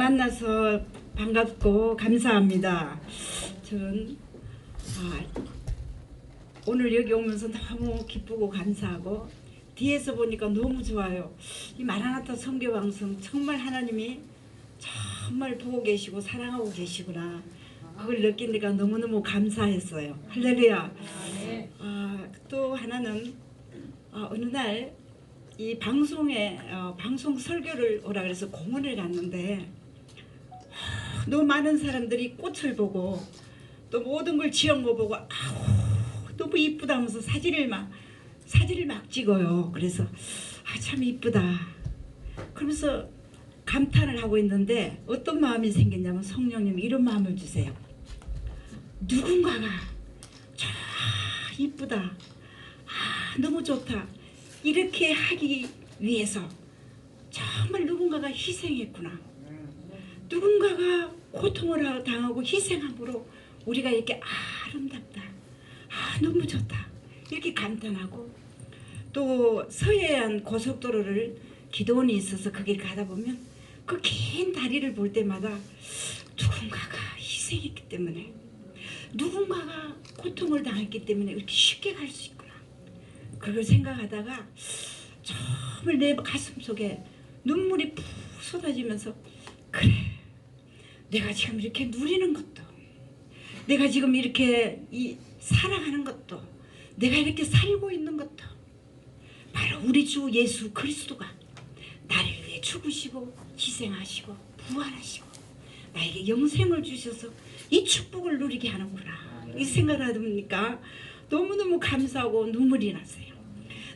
만나서 반갑고 감사합니다. 저는 아, 오늘 여기 오면서 너무 기쁘고 감사하고 뒤에서 보니까 너무 좋아요. 이 마라나타 선교 방송 정말 하나님이 정말 보고 계시고 사랑하고 계시구나. 그걸 느끼니까 너무너무 감사했어요. 할렐루야. 아, 또 하나는 아, 어느 날 이 방송에 어, 방송 설교를 오라 그래서 공원을 갔는데 하, 너무 많은 사람들이 꽃을 보고 또 모든 걸 지은 거 보고 아우 너무 이쁘다면서 사진을 막 사진을 막 찍어요. 그래서 아 참 이쁘다. 그러면서 감탄을 하고 있는데 어떤 마음이 생겼냐면 성령님이 이런 마음을 주세요. 누군가가 저 이쁘다. 아 너무 좋다. 이렇게 하기 위해서 정말 누군가가 희생했구나. 누군가가 고통을 당하고 희생함으로 우리가 이렇게 아름답다. 아 너무 좋다. 이렇게 감탄하고 또 서해안 고속도로를 기도원이 있어서 거길 가다 보면 그 긴 다리를 볼 때마다 누군가가 희생했기 때문에 누군가가 고통을 당했기 때문에 이렇게 쉽게 갈 수 있구나. 그걸 생각하다가 정말 내 가슴 속에 눈물이 푹 쏟아지면서 그래 내가 지금 이렇게 누리는 것도 내가 지금 이렇게 이 살아가는 것도 내가 이렇게 살고 있는 것도 바로 우리 주 예수 그리스도가 나를 위해 죽으시고 희생하시고 부활하시고 나에게 영생을 주셔서 이 축복을 누리게 하는구나. 이 생각을 하니까 너무너무 감사하고 눈물이 났어요.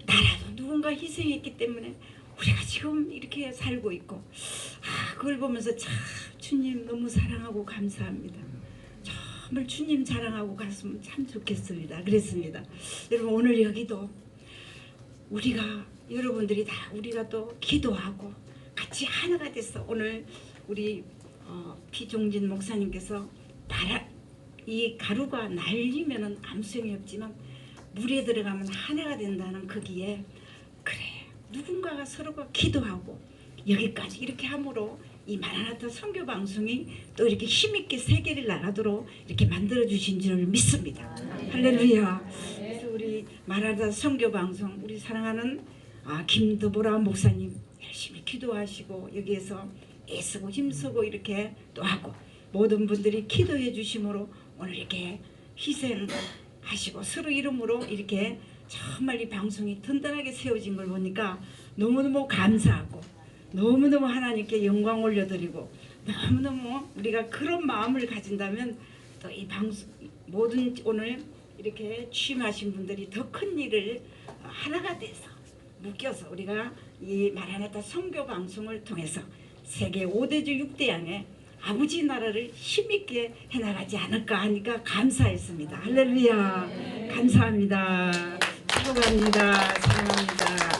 나라도 누군가 희생했기 때문에 우리가 지금 이렇게 살고 있고 아 그걸 보면서 참 주님 너무 사랑하고 감사합니다. 정말 주님 자랑하고 갔으면 참 좋겠습니다. 그랬습니다. 여러분 오늘 여기도 우리가 여러분들이 다 우리가 또 기도하고 같이 하나가 됐어 오늘 우리 어, 피종진 목사님께서 바라, 이 가루가 날리면은 아무 소용이 없지만 물에 들어가면 하나가 된다는 거기에 그래 누군가가 서로가 기도하고 여기까지 이렇게 함으로 이 마라나타 선교 방송이 또 이렇게 힘있게 세계를 나가도록 이렇게 만들어 주신 줄을 믿습니다. 할렐루야. 그래서 우리 마라나타 선교 방송 우리 사랑하는 아, 김도보라 목사님 열심히 기도하시고 여기에서 애쓰고 힘쓰고 이렇게 또 하고 모든 분들이 기도해 주심으로 오늘 이렇게 희생하시고 서로 이름으로 이렇게 정말 이 방송이 든든하게 세워진 걸 보니까 너무너무 감사하고 너무너무 하나님께 영광 올려드리고 너무너무 우리가 그런 마음을 가진다면 또 이 방송 모든 오늘 이렇게 취임하신 분들이 더 큰 일을 하나가 돼서 묶여서 우리가 이 마라나타 선교 방송을 통해서 세계 5대주 6대 양의 아버지 나라를 힘있게 해나가지 않을까 하니까 감사했습니다. 할렐루야 감사합니다. 축복합니다. 사랑합니다.